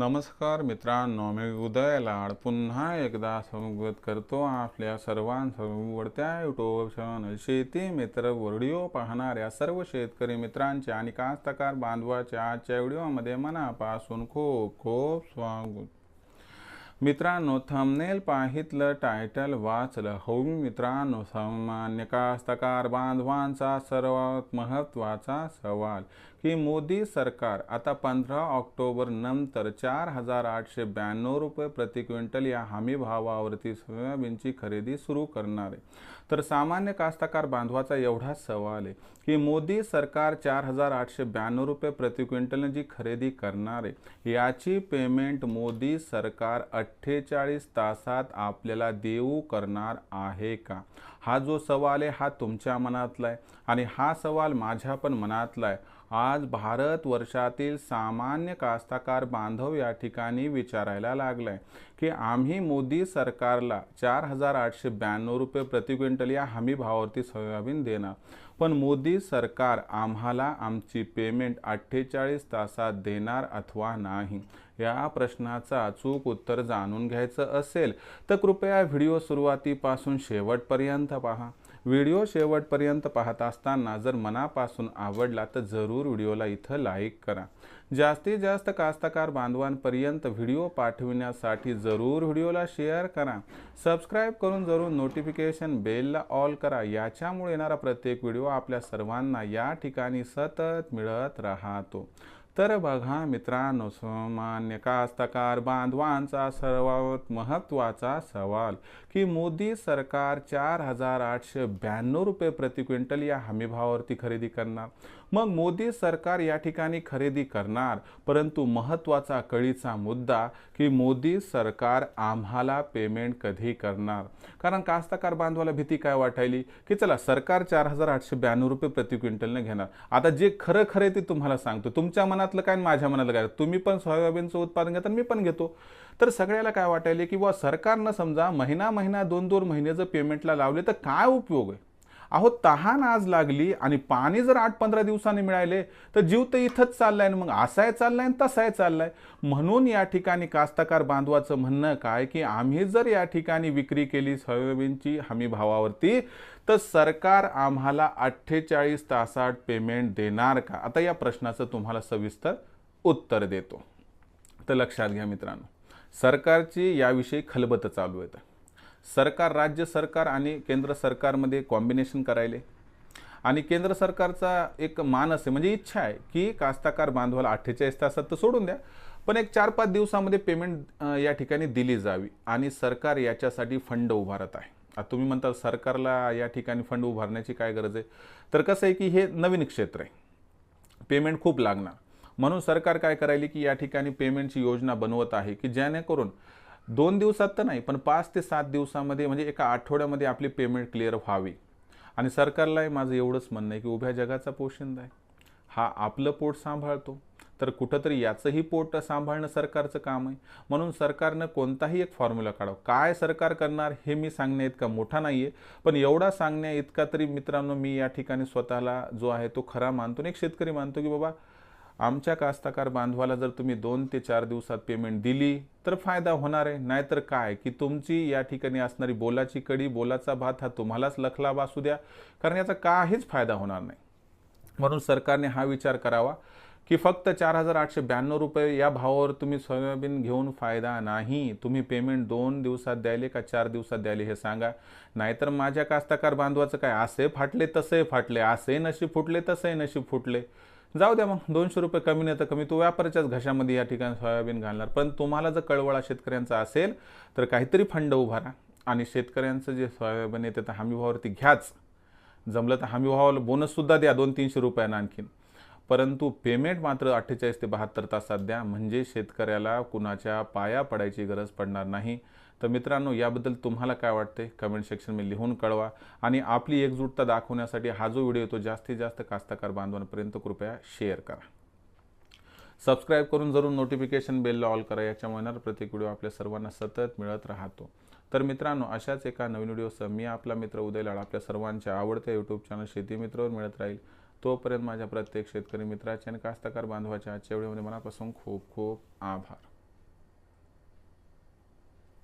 नमस्कार मित्रांनो मी उदय लाड. पुन्हा एकदा स्वागत करतो आपल्या सर्वांसवडत्या युट्यूब चॅनल शेती मित्र व्हिडिओ पाहणाऱ्या सर्व शेतकरी मित्रांचे आणि कास्तकार बांधवाच्या आजच्या व्हिडिओमध्ये मनापासून खूप खूप स्वागत. मित्रांनो थंबनेल पाहितलं टायटल वाचलं. हो मित्रांनो सामान्य कास्तकार बांधवांचा सर्वात महत्त्वाचा सवाल. की मोदी सरकार आता पंधरा ऑक्टोबर नंतर चार हजार आठशे ब्याण्णव रुपये प्रति क्विंटल या हमी भावावरती सोयाबीनची खरेदी सुरू करणार आहे. तर सामान्य कास्तकार बांधवाचा एवढाच सवाल आहे की मोदी सरकार चार हजार आठशे ब्याण्णव रुपये प्रति क्विंटलने जी खरेदी करणार आहे याची पेमेंट मोदी सरकार अठ्ठेचाळीस तासात आपल्याला देऊ करणार आहे का? हा जो सवाल आहे हा तुमच्या मनातला आहे आणि हा सवाल माझ्या पण मनातला आहे. आज भारत वर्षातील सामान्य कास्तकार बांधव या ठिकाणी विचारायला लागलाय की आम्ही मोदी सरकारला चार हजार आठशे ब्याण्णव रुपये प्रति क्विंटल या हमी भावावरती सोयाबीन देणार. पण मोदी सरकार आम्हाला आमची पेमेंट अठ्ठेचाळीस तासात देणार अथवा नाही? या प्रश्नाचं अचूक उत्तर जाणून घ्यायचं असेल तर कृपया व्हिडिओ सुरुवातीपासून शेवटपर्यंत पहा. व्हिडिओ शेवटपर्यंत पाहत असताना जर मनापासून आवडला तर जरूर व्हिडिओला इथं लाईक करा. जास्तीत जास्त कास्तकार बांधवांपर्यंत व्हिडिओ पाठविण्यासाठी जरूर व्हिडिओला शेअर करा. सबस्क्राईब करून जरूर नोटिफिकेशन बेलला ऑल करा. याच्यामुळे येणारा प्रत्येक व्हिडिओ आपल्या सर्वांना या ठिकाणी सतत मिळत राहतो. तर बघा मित्रांनो सामान्य कास्तकार बांधवांचा सर्वात महत्त्वाचा सवाल की मोदी सरकार चार हजार आठशे ब्याण्णव रुपये प्रति क्विंटल या हमीभावावरती खरेदी करणार. मग मोदी सरकार या ठिकाणी खरेदी करणार परंतु महत्त्वाचा कळीचा मुद्दा की मोदी सरकार आम्हाला पेमेंट कधी करणार? कारण कास्तकार बांधवाला भीती काय वाटायली? की चला सरकार चार हजार आठशे ब्याण्णव रुपये प्रति क्विंटलने घेणार. आता जे खरं खरं ते तुम्हाला सांगतो. तुमच्या मनात मनातलं काय आणि माझ्या मनातलं काय? तुम्ही पण सोयाबीनचं उत्पादन घेता मी पण घेतो. तर सगळ्याला काय वाटायले की बुवा सरकारनं समजा महिना महिना दोन दोन महिने जर पेमेंटला लावले तर काय उपयोग आहे? अहो तहान आज लागली आणि पाणी जर आठ पंधरा दिवसांनी मिळाले तर जीव तर इथंच चाललाय मग असाय चाललाय आणि तसाय चाललाय. म्हणून या ठिकाणी कास्तकार बांधवाचं म्हणणं काय की आम्ही जर या ठिकाणी विक्री केली सोयाबीनची हमी भावावरती तर सरकार आम्हाला अठ्ठेचाळीस तासात पेमेंट देणार का? आता या प्रश्नाचं तुम्हाला सविस्तर उत्तर देतो. तर लक्षात घ्या मित्रांनो सरकारची याविषयी खलबत चालू आहेत सरकार राज्य सरकार आणि केंद्र सरकारमध्ये कॉम्बिनेशन करायले. आणि केंद्र सरकारचा एक मानस आहे म्हणजे इच्छा आहे की कास्ताकार बांधवाला अठ्ठेचाळीस तासात तर सोडून द्या पण एक चार पाच दिवसामध्ये पेमेंट या ठिकाणी दिली जावी आणि सरकार याच्यासाठी फंड उभारत आहे. आता तुम्ही म्हणता सरकारला या ठिकाणी फंड उभारण्याची काय गरज आहे? तर कसं आहे की हे नवीन क्षेत्र आहे. पेमेंट खूप लागणार. म्हणून सरकार काय करायली की या ठिकाणी पेमेंटची योजना बनवत आहे की जेणेकरून दोन दिवसात तर नाही पण पाच ते सात दिवसामध्ये म्हणजे एका आठवड्यामध्ये आपली पेमेंट क्लिअर व्हावी. आणि सरकारलाही माझं एवढंच म्हणणं आहे की उभ्या जगाचा पोशिंदा आहे. हा आपलं पोट सांभाळतो. तर कुठंतरी याचंही पोट सांभाळणं सरकारचं काम आहे. म्हणून सरकारनं कोणताही एक फॉर्म्युला काढावं. काय सरकार करणार हे मी सांगण्या इतका मोठा नाही आहे पण एवढा सांगण्या इतका तरी मित्रांनो मी या ठिकाणी स्वतःला जो आहे तो खरा मानतो आणि एक शेतकरी मानतो की बाबा आमच्या कास्तकार बांधवाला जर तुम्ही दोन ते चार दिवसात पेमेंट दिली तर फायदा होणार आहे. नाहीतर काय? की तुमची या ठिकाणी असणारी बोलाची कडी बोलाचा भात हा तुम्हालाच लखला असू द्या. कारण याचा काहीच फायदा होणार नाही. म्हणून सरकारने हा विचार करावा की फक्त चार हजार आठशे ब्याण्णव रुपये या भावावर तुम्ही सोयाबीन घेऊन फायदा नाही. तुम्ही पेमेंट दोन दिवसात द्यायले का चार दिवसात द्यायले हे सांगा. नाहीतर माझ्या कास्तकार बांधवाचं काय? असे फाटले तसे फाटले. असे नशीब फुटले तसे नशीब फुटले. जाऊ द्या मग दोनशे रुपये कमी नाही तर कमी. तो व्यापाऱ्याच्याच घशामध्ये या ठिकाणी सोयाबीन घालणार. पण तुम्हाला जर कळवळा शेतकऱ्यांचा असेल तर काहीतरी फंड उभारा आणि शेतकऱ्यांचं जे सोयाबीन येते तर हमीभावावरती घ्याच. जमलं तर हमी भावाला बोनससुद्धा द्या दोन तीनशे रुपयानं आणखीन. परंतु पेमेंट मात्र अठ्ठेचाळीस ते बहात्तर तासात द्या. म्हणजे शेतकऱ्याला कुणाच्या पाया पडायची गरज पडणार नाही. तर मित्रांनो याबद्दल तुम्हाला काय वाटते कमेंट सेक्शनमध्ये लिहून कळवा. आणि आपली एकजूटता दाखवण्यासाठी हा जो व्हिडिओ तो जास्तीत जास्त कास्तकार बांधवांपर्यंत कृपया शेअर करा. सबस्क्राईब करून जरूर नोटिफिकेशन बेलला ऑल करा. याच्यामुळे येणार प्रत्येक व्हिडिओ आपल्या सर्वांना सतत मिळत राहतो. तर मित्रांनो अशाच एका नवीन व्हिडिओसह मी आपला मित्र उदय लाड आपल्या सर्वांच्या आवडत्या यूट्यूब चॅनल शेती मित्रवर मिळत राहील. तोपर्यंत माझ्या प्रत्येक शेतकरी मित्राच्या आणि कास्तकार बांधवाच्या आजच्या व्हिडिओमध्ये मनापासून खूप खूप आभार.